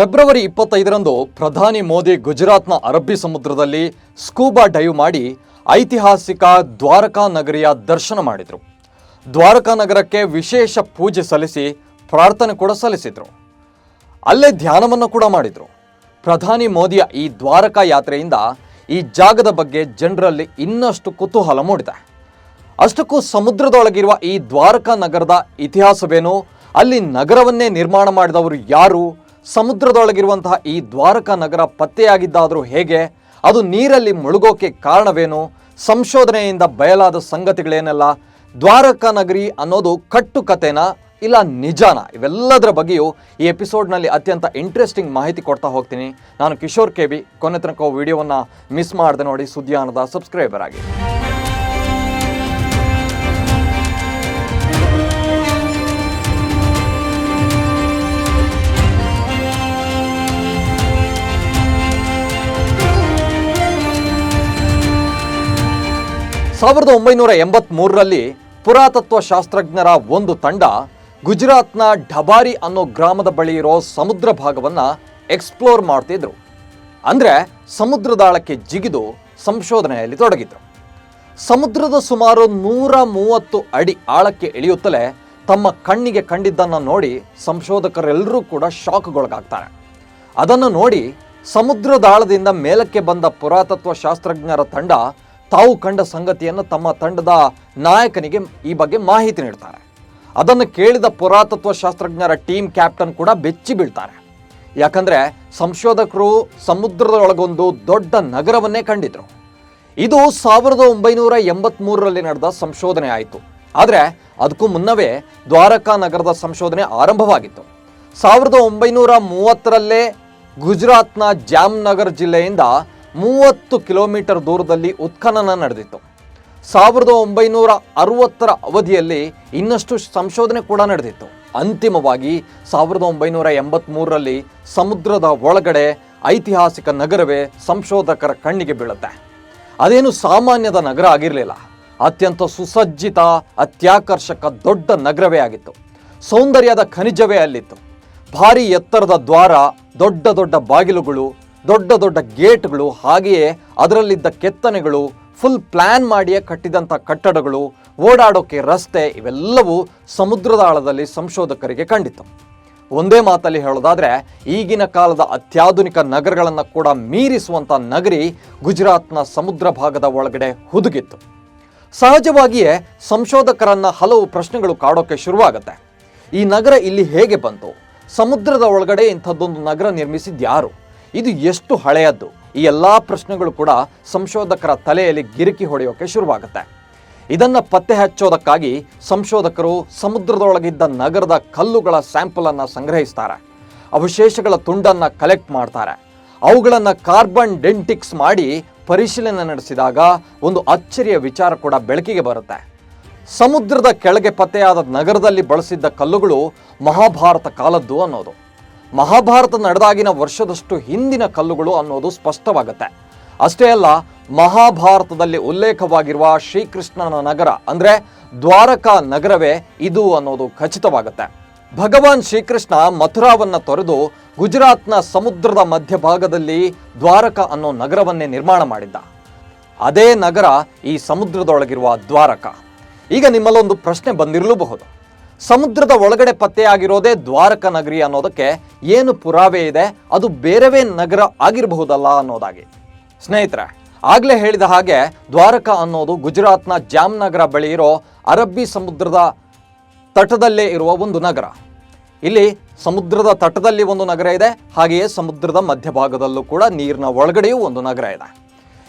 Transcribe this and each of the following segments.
February ಇಪ್ಪತ್ತೈದರಂದು ಪ್ರಧಾನಿ ಮೋದಿ ಗುಜರಾತ್ನ ಅರಬ್ಬಿ ಸಮುದ್ರದಲ್ಲಿ ಸ್ಕೂಬಾ ಡೈವ್ ಮಾಡಿ ಐತಿಹಾಸಿಕ ದ್ವಾರಕಾ ನಗರಿಯ ದರ್ಶನ ಮಾಡಿದರು. ದ್ವಾರಕಾ ನಗರಕ್ಕೆ ವಿಶೇಷ ಪೂಜೆ ಸಲ್ಲಿಸಿ ಪ್ರಾರ್ಥನೆ ಕೂಡ ಸಲ್ಲಿಸಿದರು. ಅಲ್ಲೇ ಧ್ಯಾನವನ್ನು ಕೂಡ ಮಾಡಿದರು. ಪ್ರಧಾನಿ ಮೋದಿಯ ಈ ದ್ವಾರಕಾ ಯಾತ್ರೆಯಿಂದ ಈ ಜಾಗದ ಬಗ್ಗೆ ಜನರಲ್ಲಿ ಇನ್ನಷ್ಟು ಕುತೂಹಲ ಮೂಡಿದೆ. ಅಷ್ಟಕ್ಕೂ ಸಮುದ್ರದೊಳಗಿರುವ ಈ ದ್ವಾರಕಾ ನಗರದ ಇತಿಹಾಸವೇನು? ಅಲ್ಲಿ ನಗರವನ್ನೇ ನಿರ್ಮಾಣ ಮಾಡಿದವರು ಯಾರು? ಸಮುದ್ರದೊಳಗಿರುವಂತಹ ಈ ದ್ವಾರಕಾ ನಗರ ಪತ್ತೆಯಾಗಿದ್ದಾದರೂ ಹೇಗೆ? ಅದು ನೀರಲ್ಲಿ ಮುಳುಗೋಕೆ ಕಾರಣವೇನು? ಸಂಶೋಧನೆಯಿಂದ ಬಯಲಾದ ಸಂಗತಿಗಳೇನೆಲ್ಲ? ದ್ವಾರಕಾ ನಗರಿ ಅನ್ನೋದು ಕಟ್ಟು ಇಲ್ಲ ನಿಜಾನ? ಇವೆಲ್ಲದರ ಬಗ್ಗೆಯೂ ಈ ಎಪಿಸೋಡ್ನಲ್ಲಿ ಅತ್ಯಂತ ಇಂಟ್ರೆಸ್ಟಿಂಗ್ ಮಾಹಿತಿ ಕೊಡ್ತಾ ಹೋಗ್ತೀನಿ. ನಾನು ಕಿಶೋರ್ ಕೆ ಬಿ ಕೊನೆ ತನಕ ವಿಡಿಯೋವನ್ನು ಮಿಸ್ ಮಾಡದೆ ನೋಡಿ ಸುದ್ದಿಯಾನದ ಸಬ್ಸ್ಕ್ರೈಬರ್ ಆಗಿ. ಸಾವಿರದ ಒಂಬೈನೂರ ಎಂಬತ್ಮೂರರಲ್ಲಿ ಪುರಾತತ್ವ ಶಾಸ್ತ್ರಜ್ಞರ ಒಂದು ತಂಡ ಗುಜರಾತ್ನ ಢಬಾರಿ ಅನ್ನೋ ಗ್ರಾಮದ ಬಳಿ ಇರೋ ಸಮುದ್ರ ಭಾಗವನ್ನು ಎಕ್ಸ್ಪ್ಲೋರ್ ಮಾಡ್ತಿದ್ರು. ಅಂದರೆ ಸಮುದ್ರದಾಳಕ್ಕೆ ಜಿಗಿದು ಸಂಶೋಧನೆಯಲ್ಲಿ ತೊಡಗಿದ್ರು. ಸಮುದ್ರದ ಸುಮಾರು ನೂರ ಮೂವತ್ತು ಅಡಿ ಆಳಕ್ಕೆ ಇಳಿಯುತ್ತಲೇ ತಮ್ಮ ಕಣ್ಣಿಗೆ ಕಂಡಿದ್ದನ್ನು ನೋಡಿ ಸಂಶೋಧಕರೆಲ್ಲರೂ ಕೂಡ ಶಾಕ್ಗೊಳಗಾಗ್ತಾರೆ. ಅದನ್ನು ನೋಡಿ ಸಮುದ್ರದಾಳದಿಂದ ಮೇಲಕ್ಕೆ ಬಂದ ಪುರಾತತ್ವ ಶಾಸ್ತ್ರಜ್ಞರ ತಂಡ ತಾವು ಕಂಡ ಸಂಗತಿಯನ್ನು ತಮ್ಮ ತಂಡದ ನಾಯಕನಿಗೆ ಈ ಬಗ್ಗೆ ಮಾಹಿತಿ ನೀಡ್ತಾರೆ. ಅದನ್ನು ಕೇಳಿದ ಪುರಾತತ್ವ ಶಾಸ್ತ್ರಜ್ಞರ ಟೀಮ್ ಕ್ಯಾಪ್ಟನ್ ಕೂಡ ಬೆಚ್ಚಿ ಬೀಳ್ತಾರೆ. ಯಾಕಂದ್ರೆ ಸಂಶೋಧಕರು ಸಮುದ್ರದೊಳಗೊಂದು ದೊಡ್ಡ ನಗರವನ್ನೇ ಕಂಡಿದ್ರು. ಇದು ಸಾವಿರದ ಒಂಬೈನೂರ ಎಂಬತ್ಮೂರರಲ್ಲಿ ನಡೆದ ಸಂಶೋಧನೆ ಆಯಿತು. ಆದರೆ ಅದಕ್ಕೂ ಮುನ್ನವೇ ದ್ವಾರಕಾ ನಗರದ ಸಂಶೋಧನೆ ಆರಂಭವಾಗಿತ್ತು. ಸಾವಿರದ ಒಂಬೈನೂರ ಮೂವತ್ತರಲ್ಲೇ ಗುಜರಾತ್ನ ಜಾಮ್ನಗರ್ ಜಿಲ್ಲೆಯಿಂದ ಮೂವತ್ತು ಕಿಲೋಮೀಟರ್ ದೂರದಲ್ಲಿ ಉತ್ಖನನ ನಡೆದಿತ್ತು. ಸಾವಿರದ ಒಂಬೈನೂರ ಅರವತ್ತರ ಅವಧಿಯಲ್ಲಿ ಇನ್ನಷ್ಟು ಸಂಶೋಧನೆ ಕೂಡ ನಡೆದಿತ್ತು. ಅಂತಿಮವಾಗಿ ಸಾವಿರದ ಒಂಬೈನೂರ ಎಂಬತ್ತ್ಮೂರರಲ್ಲಿ ಸಮುದ್ರದ ಒಳಗಡೆ ಐತಿಹಾಸಿಕ ನಗರವೇ ಸಂಶೋಧಕರ ಕಣ್ಣಿಗೆ ಬೀಳುತ್ತೆ. ಅದೇನು ಸಾಮಾನ್ಯದ ನಗರ ಆಗಿರಲಿಲ್ಲ. ಅತ್ಯಂತ ಸುಸಜ್ಜಿತ, ಅತ್ಯಾಕರ್ಷಕ ದೊಡ್ಡ ನಗರವೇ ಆಗಿತ್ತು. ಸೌಂದರ್ಯದ ಖನಿಜವೇ ಅಲ್ಲಿತ್ತು. ಭಾರಿ ಎತ್ತರದ ದ್ವಾರ, ದೊಡ್ಡ ದೊಡ್ಡ ಬಾಗಿಲುಗಳು ದೊಡ್ಡ ದೊಡ್ಡ ಗೇಟ್ಗಳು ಹಾಗೆಯೇ ಅದರಲ್ಲಿದ್ದ ಕೆತ್ತನೆಗಳು ಫುಲ್ ಪ್ಲ್ಯಾನ್ ಮಾಡಿಯೇ ಕಟ್ಟಿದಂಥ ಕಟ್ಟಡಗಳು, ಓಡಾಡೋಕೆ ರಸ್ತೆ ಇವೆಲ್ಲವೂ ಸಮುದ್ರದ ಆಳದಲ್ಲಿ ಸಂಶೋಧಕರಿಗೆ ಕಂಡಿತು. ಒಂದೇ ಮಾತಲ್ಲಿ ಹೇಳೋದಾದರೆ, ಈಗಿನ ಕಾಲದ ಅತ್ಯಾಧುನಿಕ ನಗರಗಳನ್ನು ಕೂಡ ಮೀರಿಸುವಂಥ ನಗರಿ ಗುಜರಾತ್ನ ಸಮುದ್ರ ಭಾಗದ ಒಳಗಡೆ ಹುದುಗಿತ್ತು. ಸಹಜವಾಗಿಯೇ ಸಂಶೋಧಕರನ್ನ ಹಲವು ಪ್ರಶ್ನೆಗಳು ಕಾಡೋಕೆ ಶುರುವಾಗುತ್ತೆ. ಈ ನಗರ ಇಲ್ಲಿ ಹೇಗೆ ಬಂತು? ಸಮುದ್ರದ ಒಳಗಡೆ ಇಂಥದ್ದೊಂದು ನಗರ ನಿರ್ಮಿಸಿದ ಯಾರು ಇದು ಎಷ್ಟು ಹಳೆಯದ್ದು? ಈ ಎಲ್ಲ ಪ್ರಶ್ನೆಗಳು ಕೂಡ ಸಂಶೋಧಕರ ತಲೆಯಲ್ಲಿ ಗಿರಿಕಿ ಹೊಡೆಯೋಕೆ ಶುರುವಾಗುತ್ತೆ. ಇದನ್ನು ಪತ್ತೆ ಹಚ್ಚೋದಕ್ಕಾಗಿ ಸಂಶೋಧಕರು ಸಮುದ್ರದೊಳಗಿದ್ದ ನಗರದ ಕಲ್ಲುಗಳ ಸ್ಯಾಂಪಲ್ ಅನ್ನ ಸಂಗ್ರಹಿಸ್ತಾರೆ. ಅವಶೇಷಗಳ ತುಂಡನ್ನು ಕಲೆಕ್ಟ್ ಮಾಡ್ತಾರೆ. ಅವುಗಳನ್ನು ಕಾರ್ಬನ್ ಡೆಂಟಿಕ್ಸ್ ಮಾಡಿ ಪರಿಶೀಲನೆ ನಡೆಸಿದಾಗ ಒಂದು ಅಚ್ಚರಿಯ ವಿಚಾರ ಕೂಡ ಬೆಳಕಿಗೆ ಬರುತ್ತೆ. ಸಮುದ್ರದ ಕೆಳಗೆ ಪತ್ತೆಯಾದ ನಗರದಲ್ಲಿ ಬಳಸಿದ್ದ ಕಲ್ಲುಗಳು ಮಹಾಭಾರತ ಕಾಲದ್ದು ಅನ್ನೋದು. ಮಹಾಭಾರತ ನಡೆದಾಗಿನ ವರ್ಷದಷ್ಟು ಹಿಂದಿನ ಕಲ್ಲುಗಳು ಅನ್ನೋದು ಸ್ಪಷ್ಟವಾಗುತ್ತೆ. ಅಷ್ಟೇ ಅಲ್ಲ, ಮಹಾಭಾರತದಲ್ಲಿ ಉಲ್ಲೇಖವಾಗಿರುವ ಶ್ರೀಕೃಷ್ಣನ ನಗರ, ಅಂದ್ರೆ ದ್ವಾರಕಾ ನಗರವೇ ಇದು ಅನ್ನೋದು ಖಚಿತವಾಗುತ್ತೆ. ಭಗವಾನ್ ಶ್ರೀಕೃಷ್ಣ ಮಥುರಾವನ್ನ ತೊರೆದು ಗುಜರಾತ್ನ ಸಮುದ್ರದ ಮಧ್ಯಭಾಗದಲ್ಲಿ ದ್ವಾರಕ ಅನ್ನೋ ನಗರವನ್ನೇ ನಿರ್ಮಾಣ ಮಾಡಿದ್ದ. ಅದೇ ನಗರ ಈ ಸಮುದ್ರದೊಳಗಿರುವ ದ್ವಾರಕ. ಈಗ ನಿಮ್ಮಲ್ಲೊಂದು ಪ್ರಶ್ನೆ ಬಂದಿರಲೂಬಹುದು. ಸಮುದ್ರದ ಒಳಗಡೆ ಪತ್ತೆಯಾಗಿರೋದೇ ದ್ವಾರಕ ನಗರಿ ಅನ್ನೋದಕ್ಕೆ ಏನು ಪುರಾವೆ ಇದೆ? ಅದು ಬೇರೆವೇ ನಗರ ಆಗಿರಬಹುದಲ್ಲ ಅನ್ನೋದಾಗಿ. ಸ್ನೇಹಿತರೆ, ಆಗ್ಲೇ ಹೇಳಿದ ಹಾಗೆ ದ್ವಾರಕ ಅನ್ನೋದು ಗುಜರಾತ್ನ ಜಾಮ್ನಗರ ಬಳಿ ಇರೋ ಅರಬ್ಬಿ ಸಮುದ್ರದ ತಟದಲ್ಲೇ ಇರುವ ಒಂದು ನಗರ. ಇಲ್ಲಿ ಸಮುದ್ರದ ತಟದಲ್ಲಿ ಒಂದು ನಗರ ಇದೆ, ಹಾಗೆಯೇ ಸಮುದ್ರದ ಮಧ್ಯಭಾಗದಲ್ಲೂ ಕೂಡ ನೀರಿನ ಒಳಗಡೆಯೂ ಒಂದು ನಗರ ಇದೆ.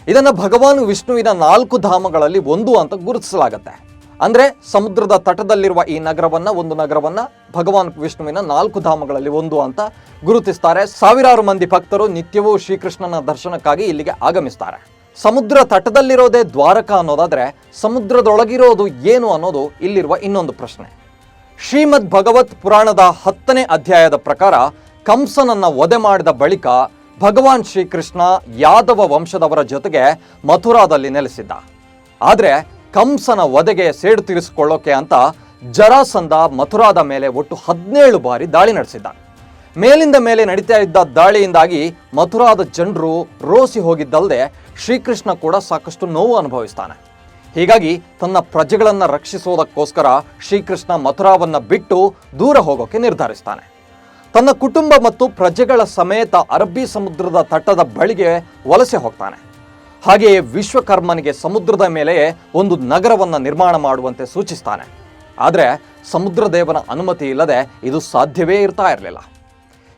ಇದನ್ನು ಭಗವಾನ್ ವಿಷ್ಣುವಿನ ನಾಲ್ಕು ಧಾಮಗಳಲ್ಲಿ ಒಂದು ಅಂತ ಗುರುತಿಸಲಾಗುತ್ತೆ. ಅಂದ್ರೆ ಸಮುದ್ರದ ತಟದಲ್ಲಿರುವ ಈ ನಗರವನ್ನ, ಒಂದು ನಗರವನ್ನ ಭಗವಾನ್ ವಿಷ್ಣುವಿನ ನಾಲ್ಕು ಧಾಮಗಳಲ್ಲಿ ಒಂದು ಅಂತ ಗುರುತಿಸ್ತಾರೆ. ಸಾವಿರಾರು ಮಂದಿ ಭಕ್ತರು ನಿತ್ಯವೂ ಶ್ರೀಕೃಷ್ಣನ ದರ್ಶನಕ್ಕಾಗಿ ಇಲ್ಲಿಗೆ ಆಗಮಿಸ್ತಾರೆ. ಸಮುದ್ರ ತಟದಲ್ಲಿರೋದೇ ದ್ವಾರಕ ಅನ್ನೋದಾದ್ರೆ ಸಮುದ್ರದೊಳಗಿರೋದು ಏನು ಅನ್ನೋದು ಇಲ್ಲಿರುವ ಇನ್ನೊಂದು ಪ್ರಶ್ನೆ. ಶ್ರೀಮದ್ ಭಗವತ್ ಪುರಾಣದ ಹತ್ತನೇ ಅಧ್ಯಾಯದ ಪ್ರಕಾರ ಕಂಸನನ್ನ ವಧೆ ಮಾಡಿದ ಬಳಿಕ ಭಗವಾನ್ ಶ್ರೀಕೃಷ್ಣ ಯಾದವ ವಂಶದವರ ಜೊತೆಗೆ ಮಥುರಾದಲ್ಲಿ ನೆಲೆಸಿದ್ದ. ಆದರೆ ಕಂಸನ ವಧೆಗೆ ಸೇಡು ತೀರಿಸಿಕೊಳ್ಳೋಕೆ ಅಂತ ಜರಾಸಂಧ ಮಥುರಾದ ಮೇಲೆ ಒಟ್ಟು ಹದಿನೇಳು ಬಾರಿ ದಾಳಿ ನಡೆಸಿದ್ದ ಮೇಲಿಂದ ಮೇಲೆ ನಡೀತಾ ಇದ್ದ ದಾಳಿಯಿಂದಾಗಿ ಮಥುರಾದ ಜನರು ರೋಸಿ ಹೋಗಿದ್ದಲ್ಲದೆ ಶ್ರೀಕೃಷ್ಣ ಕೂಡ ಸಾಕಷ್ಟು ನೋವು ಅನುಭವಿಸ್ತಾನೆ. ಹೀಗಾಗಿ ತನ್ನ ಪ್ರಜೆಗಳನ್ನು ರಕ್ಷಿಸೋದಕ್ಕೋಸ್ಕರ ಶ್ರೀಕೃಷ್ಣ ಮಥುರಾವನ್ನು ಬಿಟ್ಟು ದೂರ ಹೋಗೋಕೆ ನಿರ್ಧರಿಸ್ತಾನೆ. ತನ್ನ ಕುಟುಂಬ ಮತ್ತು ಪ್ರಜೆಗಳ ಸಮೇತ ಅರಬ್ಬಿ ಸಮುದ್ರದ ತಟ್ಟದ ಬಳಿಗೆ ವಲಸೆ ಹೋಗ್ತಾನೆ. ಹಾಗೆಯೇ ವಿಶ್ವಕರ್ಮನಿಗೆ ಸಮುದ್ರದ ಮೇಲೆ ಒಂದು ನಗರವನ್ನು ನಿರ್ಮಾಣ ಮಾಡುವಂತೆ ಸೂಚಿಸ್ತಾನೆ. ಆದರೆ ಸಮುದ್ರ ದೇವನ ಅನುಮತಿ ಇಲ್ಲದೆ ಇದು ಸಾಧ್ಯವೇ ಇರ್ತಾ ಇರಲಿಲ್ಲ.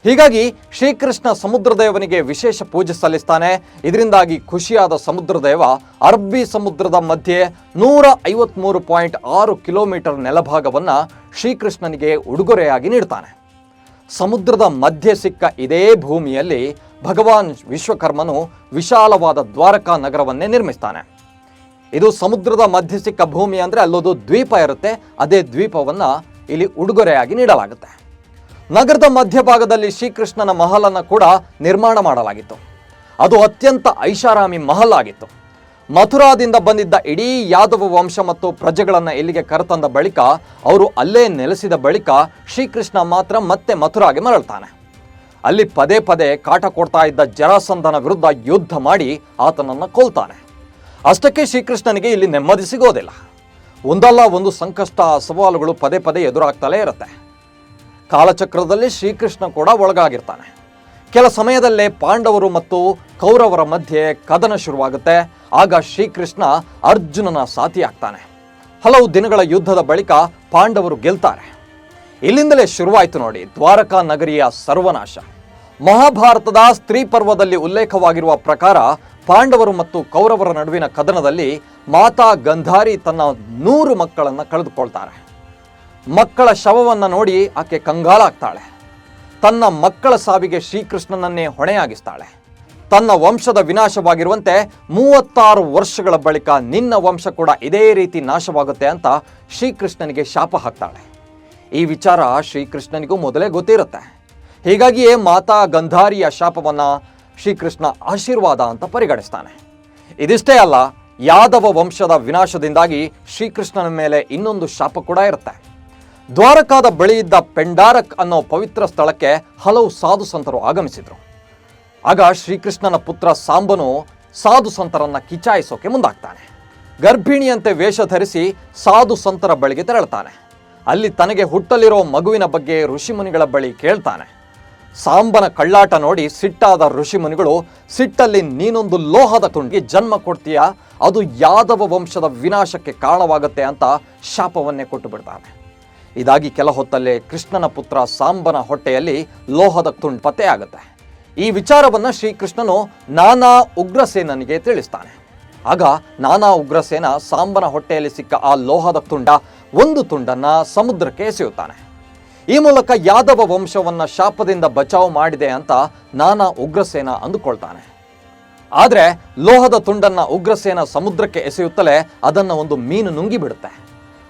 ಹೀಗಾಗಿ ಶ್ರೀಕೃಷ್ಣ ಸಮುದ್ರದೇವನಿಗೆ ವಿಶೇಷ ಪೂಜೆ ಸಲ್ಲಿಸ್ತಾನೆ. ಇದರಿಂದಾಗಿ ಖುಷಿಯಾದ ಸಮುದ್ರದೇವ ಅರಬ್ಬಿ ಸಮುದ್ರದ ಮಧ್ಯೆ ನೂರ ಐವತ್ಮೂರು ಪಾಯಿಂಟ್ ಆರು ಕಿಲೋಮೀಟರ್ ನೆಲಭಾಗವನ್ನು ಶ್ರೀಕೃಷ್ಣನಿಗೆ ಉಡುಗೊರೆಯಾಗಿ ನೀಡ್ತಾನೆ. ಸಮುದ್ರದ ಮಧ್ಯೆ ಸಿಕ್ಕ ಇದೇ ಭೂಮಿಯಲ್ಲಿ ಭಗವಾನ್ ವಿಶ್ವಕರ್ಮನು ವಿಶಾಲವಾದ ದ್ವಾರಕಾ ನಗರವನ್ನೇ ನಿರ್ಮಿಸ್ತಾನೆ. ಇದು ಸಮುದ್ರದ ಮಧ್ಯ ಸಿಕ್ಕ ಭೂಮಿ ಅಂದರೆ ಅಲ್ಲೊಂದು ದ್ವೀಪ ಇರುತ್ತೆ. ಅದೇ ದ್ವೀಪವನ್ನು ಇಲ್ಲಿ ಉಡುಗೊರೆಯಾಗಿ ನೀಡಲಾಗುತ್ತೆ. ನಗರದ ಮಧ್ಯಭಾಗದಲ್ಲಿ ಶ್ರೀಕೃಷ್ಣನ ಮಹಲನ್ನು ಕೂಡ ನಿರ್ಮಾಣ ಮಾಡಲಾಗಿತ್ತು. ಅದು ಅತ್ಯಂತ ಐಷಾರಾಮಿ ಮಹಲ್ ಆಗಿತ್ತು. ಮಥುರಾದಿಂದ ಬಂದಿದ್ದ ಇಡೀ ಯಾದವ ವಂಶ ಮತ್ತು ಪ್ರಜೆಗಳನ್ನು ಇಲ್ಲಿಗೆ ಕರೆತಂದ ಬಳಿಕ, ಅವರು ಅಲ್ಲೇ ನೆಲೆಸಿದ ಬಳಿಕ ಶ್ರೀಕೃಷ್ಣ ಮಾತ್ರ ಮತ್ತೆ ಮಥುರಾಗೆ ಮರಳ್ತಾನೆ. ಅಲ್ಲಿ ಪದೇ ಪದೇ ಕಾಟ ಕೊಡ್ತಾ ಇದ್ದ ಜರಾಸಂಧನ ವಿರುದ್ಧ ಯುದ್ಧ ಮಾಡಿ ಆತನನ್ನು ಕೊಲ್ತಾನೆ. ಅಷ್ಟಕ್ಕೆ ಶ್ರೀಕೃಷ್ಣನಿಗೆ ಇಲ್ಲಿ ನೆಮ್ಮದಿ ಸಿಗೋದಿಲ್ಲ. ಒಂದಲ್ಲ ಒಂದು ಸಂಕಷ್ಟ ಸವಾಲುಗಳು ಪದೇ ಪದೇ ಎದುರಾಗ್ತಲೇ ಇರುತ್ತೆ. ಕಾಲಚಕ್ರದಲ್ಲಿ ಶ್ರೀಕೃಷ್ಣ ಕೂಡ ಒಳಗಾಗಿರ್ತಾನೆ. ಕೆಲ ಸಮಯದಲ್ಲೇ ಪಾಂಡವರು ಮತ್ತು ಕೌರವರ ಮಧ್ಯೆ ಕದನ ಶುರುವಾಗುತ್ತೆ. ಆಗ ಶ್ರೀಕೃಷ್ಣ ಅರ್ಜುನನ ಸಾಥಿ ಆಗ್ತಾನೆ ಹಲವು ದಿನಗಳ ಯುದ್ಧದ ಬಳಿಕ ಪಾಂಡವರು ಗೆಲ್ತಾರೆ. ಇಲ್ಲಿಂದಲೇ ಶುರುವಾಯಿತು ನೋಡಿ ದ್ವಾರಕಾ ನಗರಿಯ ಸರ್ವನಾಶ. ಮಹಾಭಾರತದ ಸ್ತ್ರೀ ಪರ್ವದಲ್ಲಿ ಉಲ್ಲೇಖವಾಗಿರುವ ಪ್ರಕಾರ ಪಾಂಡವರು ಮತ್ತು ಕೌರವರ ನಡುವಿನ ಕದನದಲ್ಲಿ ಮಾತಾ ಗಂಧಾರಿ ತನ್ನ ನೂರು ಮಕ್ಕಳನ್ನು ಕಳೆದುಕೊಳ್ತಾರೆ. ಮಕ್ಕಳ ಶವವನ್ನು ನೋಡಿ ಆಕೆ ಕಂಗಾಲಾಗ್ತಾಳೆ. ತನ್ನ ಮಕ್ಕಳ ಸಾವಿಗೆ ಶ್ರೀಕೃಷ್ಣನನ್ನೇ ಹೊಣೆಯಾಗಿಸ್ತಾಳೆ. ತನ್ನ ವಂಶದ ವಿನಾಶವಾಗಿರುವಂತೆ ಮೂವತ್ತಾರು ವರ್ಷಗಳ ಬಳಿಕ ನಿನ್ನ ವಂಶ ಕೂಡ ಇದೇ ರೀತಿ ನಾಶವಾಗುತ್ತೆ ಅಂತ ಶ್ರೀಕೃಷ್ಣನಿಗೆ ಶಾಪ ಹಾಕ್ತಾಳೆ. ಈ ವಿಚಾರ ಶ್ರೀಕೃಷ್ಣನಿಗೂ ಮೊದಲೇ ಗೊತ್ತಿರುತ್ತೆ. ಹೀಗಾಗಿಯೇ ಮಾತಾ ಗಂಧಾರಿಯ ಶಾಪವನ್ನ ಶ್ರೀಕೃಷ್ಣ ಆಶೀರ್ವಾದ ಅಂತ ಪರಿಗಣಿಸ್ತಾನೆ. ಇದಿಷ್ಟೇ ಅಲ್ಲ, ಯಾದವ ವಂಶದ ವಿನಾಶದಿಂದಾಗಿ ಶ್ರೀಕೃಷ್ಣನ ಮೇಲೆ ಇನ್ನೊಂದು ಶಾಪ ಕೂಡ ಇರುತ್ತೆ. ದ್ವಾರಕಾದ ಬಳಿ ಇದ್ದ ಪೆಂಡಾರಕ್ ಅನ್ನೋ ಪವಿತ್ರ ಸ್ಥಳಕ್ಕೆ ಹಲವು ಸಾಧು ಸಂತರು ಆಗಮಿಸಿದ್ರು. ಆಗ ಶ್ರೀಕೃಷ್ಣನ ಪುತ್ರ ಸಾಂಬನು ಸಾಧು ಸಂತರನ್ನ ಕಿಚಾಯಿಸೋಕೆ ಮುಂದಾಗ್ತಾನೆ. ಗರ್ಭಿಣಿಯಂತೆ ವೇಷ ಧರಿಸಿ ಸಾಧು ಸಂತರ ಬಳಿಗೆ ತೆರಳ್ತಾನೆ. ಅಲ್ಲಿ ತನಗೆ ಹುಟ್ಟಲಿರೋ ಮಗುವಿನ ಬಗ್ಗೆ ಋಷಿಮುನಿಗಳ ಬಳಿ ಕೇಳ್ತಾನೆ. ಸಾಂಬನ ಕಳ್ಳಾಟ ನೋಡಿ ಸಿಟ್ಟಾದ ಋಷಿಮುನಿಗಳು ಸಿಟ್ಟಲ್ಲಿ ನೀನೊಂದು ಲೋಹದ ತುಂಡಿಗೆ ಜನ್ಮ ಕೊಡ್ತೀಯ? ಅದು ಯಾದವ ವಂಶದ ವಿನಾಶಕ್ಕೆ ಕಾರಣವಾಗುತ್ತೆ ಅಂತ ಶಾಪವನ್ನೇ ಕೊಟ್ಟು ಬಿಡ್ತಾನೆ. ಇದಾಗಿ ಕೆಲ ಹೊತ್ತಲ್ಲೇ ಕೃಷ್ಣನ ಪುತ್ರ ಸಾಂಬನ ಹೊಟ್ಟೆಯಲ್ಲಿ ಲೋಹದ ತುಂಡು ಪತ್ತೆಯಾಗುತ್ತೆ ಈ ವಿಚಾರವನ್ನು ಶ್ರೀಕೃಷ್ಣನು ನಾನಾ ಉಗ್ರಸೇನನಿಗೆ ತಿಳಿಸ್ತಾನೆ. ಆಗ ನಾನಾ ಉಗ್ರಸೇನ ಸಾಂಬನ ಹೊಟ್ಟೆಯಲ್ಲಿ ಸಿಕ್ಕ ಆ ಲೋಹದ ತುಂಡ ಒಂದು ತುಂಡನ್ನು ಸಮುದ್ರಕ್ಕೆ ಎಸೆಯುತ್ತಾನೆ. ಈ ಮೂಲಕ ಯಾದವ ವಂಶವನ್ನ ಶಾಪದಿಂದ ಬಚಾವ್ ಮಾಡಿದೆ ಅಂತ ನಾನಾ ಉಗ್ರಸೇನ ಅಂದುಕೊಳ್ತಾನೆ. ಆದರೆ ಲೋಹದ ತುಂಡನ್ನ ಉಗ್ರಸೇನ ಸಮುದ್ರಕ್ಕೆ ಎಸೆಯುತ್ತಲೇ ಅದನ್ನ ಒಂದು ಮೀನು ನುಂಗಿ ಬಿಡುತ್ತೆ.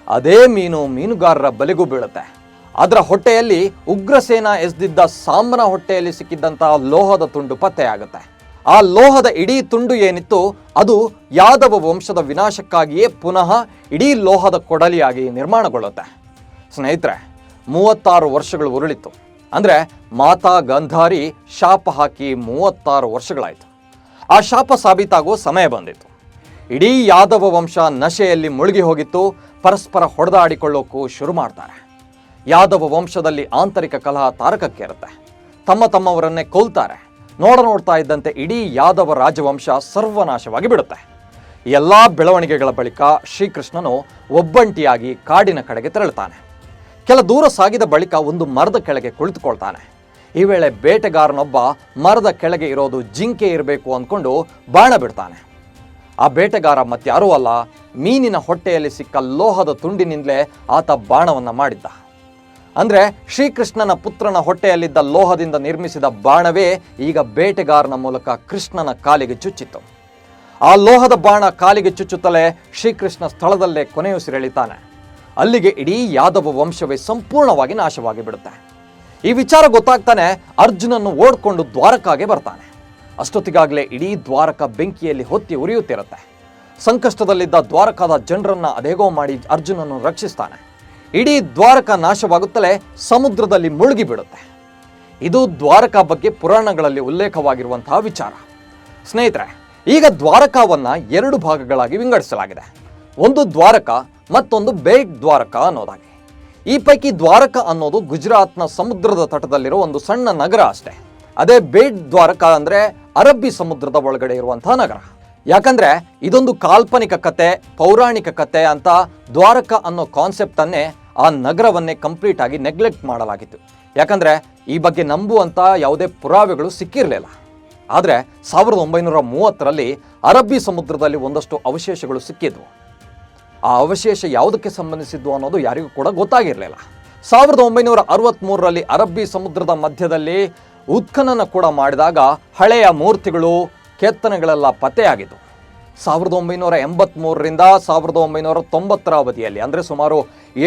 ಅದೇ ಮೀನು ಮೀನುಗಾರರ ಬಲೆಗೂ ಬೀಳುತ್ತೆ. ಅದರ ಹೊಟ್ಟೆಯಲ್ಲಿ ಉಗ್ರಸೇನ ಎಸೆದಿದ್ದ ಸಾಂಬನ ಹೊಟ್ಟೆಯಲ್ಲಿ ಸಿಕ್ಕಿದ್ದಂತಹ ಲೋಹದ ತುಂಡು ಪತ್ತೆಯಾಗುತ್ತೆ. ಆ ಲೋಹದ ಇಡೀ ತುಂಡು ಏನಿತ್ತು ಅದು ಯಾದವ ವಂಶದ ವಿನಾಶಕ್ಕಾಗಿಯೇ ಪುನಃ ಇಡೀ ಲೋಹದ ಕೊಡಲಿಯಾಗಿ ನಿರ್ಮಾಣಗೊಳ್ಳುತ್ತೆ. ಸ್ನೇಹಿತರೆ ಮೂವತ್ತಾರು ವರ್ಷಗಳು ಉರುಳಿತ್ತು. ಅಂದರೆ ಮಾತಾ ಗಂಧಾರಿ ಶಾಪ ಹಾಕಿ ಮೂವತ್ತಾರು ವರ್ಷಗಳಾಯಿತು. ಆ ಶಾಪ ಸಾಬೀತಾಗುವ ಸಮಯ ಬಂದಿತ್ತು. ಇಡೀ ಯಾದವ ವಂಶ ನಶೆಯಲ್ಲಿ ಮುಳುಗಿ ಹೋಗಿತ್ತು, ಪರಸ್ಪರ ಹೊಡೆದಾಡಿಕೊಳ್ಳೋಕ್ಕೂ ಶುರು ಮಾಡ್ತಾರೆ. ಯಾದವ ವಂಶದಲ್ಲಿ ಆಂತರಿಕ ಕಲಹ ತಾರಕಕ್ಕೇರುತ್ತೆ ತಮ್ಮ ತಮ್ಮವರನ್ನೇ ಕೊಲ್ತಾರೆ. ನೋಡ ನೋಡ್ತಾ ಇದ್ದಂತೆ ಇಡೀ ಯಾದವ ರಾಜವಂಶ ಸರ್ವನಾಶವಾಗಿ ಬಿಡುತ್ತೆ. ಎಲ್ಲ ಬೆಳವಣಿಗೆಗಳ ಬಳಿಕ ಶ್ರೀಕೃಷ್ಣನು ಒಬ್ಬಂಟಿಯಾಗಿ ಕಾಡಿನ ಕಡೆಗೆ ತೆರಳುತ್ತಾನೆ. ಕೆಲ ದೂರ ಸಾಗಿದ ಬಳಿಕ ಒಂದು ಮರದ ಕೆಳಗೆ ಕುಳಿತುಕೊಳ್ತಾನೆ. ಈ ವೇಳೆ ಬೇಟೆಗಾರನೊಬ್ಬ ಮರದ ಕೆಳಗೆ ಇರೋದು ಜಿಂಕೆ ಇರಬೇಕು ಅಂದ್ಕೊಂಡು ಬಾಣ ಬಿಡ್ತಾನೆ. ಆ ಬೇಟೆಗಾರ ಮತ್ತಾರೂ ಅಲ್ಲ, ಮೀನಿನ ಹೊಟ್ಟೆಯಲ್ಲಿ ಸಿಕ್ಕ ಲೋಹದ ತುಂಡಿನಿಂದಲೇ ಆತ ಬಾಣವನ್ನು ಮಾಡಿದ್ದ. ಅಂದರೆ ಶ್ರೀಕೃಷ್ಣನ ಪುತ್ರನ ಹೊಟ್ಟೆಯಲ್ಲಿದ್ದ ಲೋಹದಿಂದ ನಿರ್ಮಿಸಿದ ಬಾಣವೇ ಈಗ ಬೇಟೆಗಾರನ ಮೂಲಕ ಕೃಷ್ಣನ ಕಾಲಿಗೆ ಚುಚ್ಚಿತ್ತು. ಆ ಲೋಹದ ಬಾಣ ಕಾಲಿಗೆ ಚುಚ್ಚುತ್ತಲೇ ಶ್ರೀಕೃಷ್ಣ ಸ್ಥಳದಲ್ಲೇ ಕೊನೆಯುಸಿರೆಳಿತಾನೆ. ಅಲ್ಲಿಗೆ ಇಡೀ ಯಾದವ ವಂಶವೇ ಸಂಪೂರ್ಣವಾಗಿ ನಾಶವಾಗಿ ಬಿಡುತ್ತೆ ಈ ವಿಚಾರ ಗೊತ್ತಾಗ್ತಾನೆ ಅರ್ಜುನನ್ನು ಓಡ್ಕೊಂಡು ದ್ವಾರಕಾಗೆ ಬರ್ತಾನೆ. ಅಷ್ಟೊತ್ತಿಗಾಗಲೇ ಇಡೀ ದ್ವಾರಕ ಬೆಂಕಿಯಲ್ಲಿ ಹೊತ್ತಿ ಉರಿಯುತ್ತಿರುತ್ತೆ. ಸಂಕಷ್ಟದಲ್ಲಿದ್ದ ದ್ವಾರಕಾದ ಜನರನ್ನ ಅದೇಗೋ ಮಾಡಿ ಅರ್ಜುನನ್ನು ರಕ್ಷಿಸ್ತಾನೆ. ಇಡೀ ದ್ವಾರಕ ನಾಶವಾಗುತ್ತಲೇ ಸಮುದ್ರದಲ್ಲಿ ಮುಳುಗಿ ಬಿಡುತ್ತೆ ಇದು ದ್ವಾರಕ ಬಗ್ಗೆ ಪುರಾಣಗಳಲ್ಲಿ ಉಲ್ಲೇಖವಾಗಿರುವಂತಹ ವಿಚಾರ. ಸ್ನೇಹಿತರೆ, ಈಗ ದ್ವಾರಕಾವನ್ನ ಎರಡು ಭಾಗಗಳಾಗಿ ವಿಂಗಡಿಸಲಾಗಿದೆ. ಒಂದು ದ್ವಾರಕ ಮತ್ತೊಂದು ಬೇಟ್ ದ್ವಾರಕ ಅನ್ನೋದಾಗಿ. ಈ ಪೈಕಿ ದ್ವಾರಕ ಅನ್ನೋದು ಗುಜರಾತ್ನ ಸಮುದ್ರದ ತಟದಲ್ಲಿರೋ ಒಂದು ಸಣ್ಣ ನಗರ ಅಷ್ಟೇ. ಅದೇ ಬೇಟ್ ದ್ವಾರಕ ಅಂದ್ರೆ ಅರಬ್ಬಿ ಸಮುದ್ರದ ಒಳಗಡೆ ಇರುವಂತಹ ನಗರ. ಯಾಕಂದ್ರೆ ಇದೊಂದು ಕಾಲ್ಪನಿಕ ಕತೆ, ಪೌರಾಣಿಕ ಕತೆ ಅಂತ ದ್ವಾರಕ ಅನ್ನೋ ಕಾನ್ಸೆಪ್ಟ್ ಅನ್ನೇ ಆ ನಗರವನ್ನೇ ಕಂಪ್ಲೀಟ್ ಆಗಿ ನೆಗ್ಲೆಕ್ಟ್ ಮಾಡಲಾಗಿತ್ತು. ಯಾಕಂದ್ರೆ ಈ ಬಗ್ಗೆ ನಂಬುವಂತ ಯಾವುದೇ ಪುರಾವೆಗಳು ಸಿಕ್ಕಿರಲಿಲ್ಲ. ಆದರೆ ಸಾವಿರದ ಒಂಬೈನೂರ ಮೂವತ್ತರಲ್ಲಿ ಅರಬ್ಬಿ ಸಮುದ್ರದಲ್ಲಿ ಒಂದಷ್ಟು ಅವಶೇಷಗಳು ಸಿಕ್ಕಿದ್ವು. ಆ ಅವಶೇಷ ಯಾವುದಕ್ಕೆ ಸಂಬಂಧಿಸಿದ್ದು ಅನ್ನೋದು ಯಾರಿಗೂ ಕೂಡ ಗೊತ್ತಾಗಿರಲಿಲ್ಲ. ಸಾವಿರದ ಒಂಬೈನೂರ ಅರವತ್ತ್ಮೂರರಲ್ಲಿ ಅರಬ್ಬಿ ಸಮುದ್ರದ ಮಧ್ಯದಲ್ಲಿ ಉತ್ಖನನ ಕೂಡ ಮಾಡಿದಾಗ ಹಳೆಯ ಮೂರ್ತಿಗಳು, ಕೆತ್ತನೆಗಳೆಲ್ಲ ಪತ್ತೆಯಾಗಿದ್ದವು. ಸಾವಿರದ ಒಂಬೈನೂರ ಎಂಬತ್ತ್ಮೂರರಿಂದ ಸಾವಿರದ ಒಂಬೈನೂರ ತೊಂಬತ್ತರ ಅವಧಿಯಲ್ಲಿ, ಅಂದರೆ ಸುಮಾರು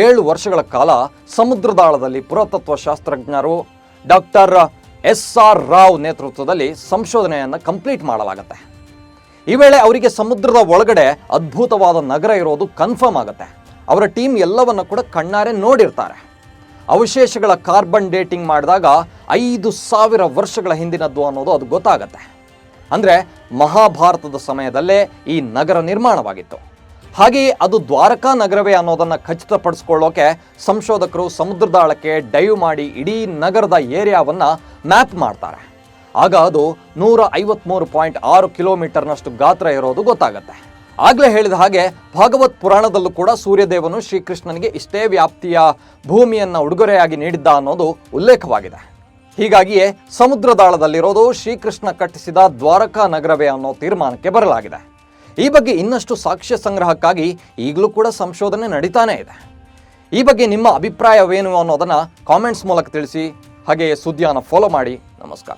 ಏಳು ವರ್ಷಗಳ ಕಾಲ ಸಮುದ್ರದಾಳದಲ್ಲಿ ಪುರಾತತ್ವ ಶಾಸ್ತ್ರಜ್ಞರು ಡಾಕ್ಟರ್ ಎಸ್ ಆರ್ ರಾವ್ ನೇತೃತ್ವದಲ್ಲಿ ಸಂಶೋಧನೆಯನ್ನು ಕಂಪ್ಲೀಟ್ ಮಾಡಲಾಗುತ್ತೆ. ಈ ವೇಳೆ ಅವರಿಗೆ ಸಮುದ್ರದ ಒಳಗಡೆ ಅದ್ಭುತವಾದ ನಗರ ಇರೋದು ಕನ್ಫರ್ಮ್ ಆಗುತ್ತೆ. ಅವರ ಟೀಮ್ ಎಲ್ಲವನ್ನು ಕೂಡ ಕಣ್ಣಾರೆ ನೋಡಿರ್ತಾರೆ. ಅವಶೇಷಗಳ ಕಾರ್ಬನ್ ಡೇಟಿಂಗ್ ಮಾಡಿದಾಗ ಐದು ಸಾವಿರ ವರ್ಷಗಳ ಹಿಂದಿನದ್ದು ಅನ್ನೋದು ಅದು ಗೊತ್ತಾಗತ್ತೆ. ಅಂದರೆ ಮಹಾಭಾರತದ ಸಮಯದಲ್ಲೇ ಈ ನಗರ ನಿರ್ಮಾಣವಾಗಿತ್ತು. ಹಾಗೆಯೇ ಅದು ದ್ವಾರಕಾ ನಗರವೇ ಅನ್ನೋದನ್ನು ಖಚಿತಪಡಿಸ್ಕೊಳ್ಳೋಕೆ ಸಂಶೋಧಕರು ಸಮುದ್ರದಾಳಕ್ಕೆ ಡೈವ್ ಮಾಡಿ ಇಡೀ ನಗರದ ಏರಿಯಾವನ್ನು ಮ್ಯಾಪ್ ಮಾಡ್ತಾರೆ. ಆಗ ಅದು ನೂರ ಐವತ್ಮೂರು ಪಾಯಿಂಟ್ ಆರು ಕಿಲೋಮೀಟರ್ನಷ್ಟು ಗಾತ್ರ ಇರೋದು ಗೊತ್ತಾಗುತ್ತೆ. ಆಗಲೇ ಹೇಳಿದ ಹಾಗೆ ಭಾಗವತ್ ಪುರಾಣದಲ್ಲೂ ಕೂಡ ಸೂರ್ಯದೇವನು ಶ್ರೀಕೃಷ್ಣನಿಗೆ ಇಷ್ಟೇ ವ್ಯಾಪ್ತಿಯ ಭೂಮಿಯನ್ನು ಉಡುಗೊರೆಯಾಗಿ ನೀಡಿದ್ದ ಅನ್ನೋದು ಉಲ್ಲೇಖವಾಗಿದೆ. ಹೀಗಾಗಿಯೇ ಸಮುದ್ರದಾಳದಲ್ಲಿರೋದು ಶ್ರೀಕೃಷ್ಣ ಕಟ್ಟಿಸಿದ ದ್ವಾರಕಾ ನಗರವೇ ಅನ್ನೋ ತೀರ್ಮಾನಕ್ಕೆ ಬರಲಾಗಿದೆ. ಈ ಬಗ್ಗೆ ಇನ್ನಷ್ಟು ಸಾಕ್ಷ್ಯ ಸಂಗ್ರಹಕ್ಕಾಗಿ ಈಗಲೂ ಕೂಡ ಸಂಶೋಧನೆ ನಡೀತಾನೇ ಇದೆ. ಈ ಬಗ್ಗೆ ನಿಮ್ಮ ಅಭಿಪ್ರಾಯವೇನು ಅನ್ನೋದನ್ನು ಕಾಮೆಂಟ್ಸ್ ಮೂಲಕ ತಿಳಿಸಿ, ಹಾಗೆಯೇ ಸುದ್ದಿಯನ್ನು ಫಾಲೋ ಮಾಡಿ. ನಮಸ್ಕಾರ.